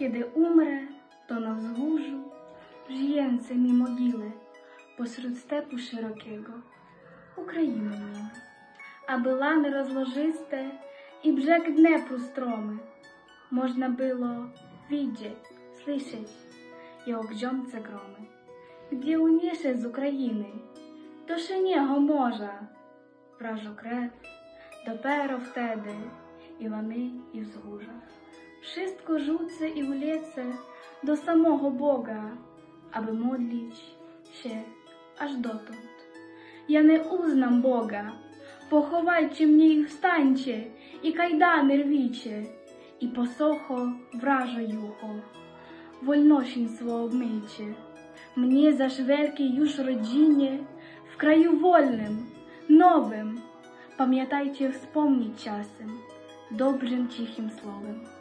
Kiedy umrę, to na wzgórzu Żjęce mi mogile Pośród stepu szerokiego Україну міли, а билани розложисте і бжек Днепру строми. Можна було видеть, слышать і огджом це громи. Где уніше з України, то ще нього можа, вражу крев, в втеди, і вони і взгужа wszystko rzucę i ulecę do samego Boga, aby modlić się aż dotąd. Ja nie uznam Boga, pochowajcie mnie i wstańcie, i kajdany rwicie, i posoko wraża jucho. Вольношенство обмийте, мне за шверки юж родине, в краю вольным, новым, пам'ятайте вспомнить часом, добрым тихим словом.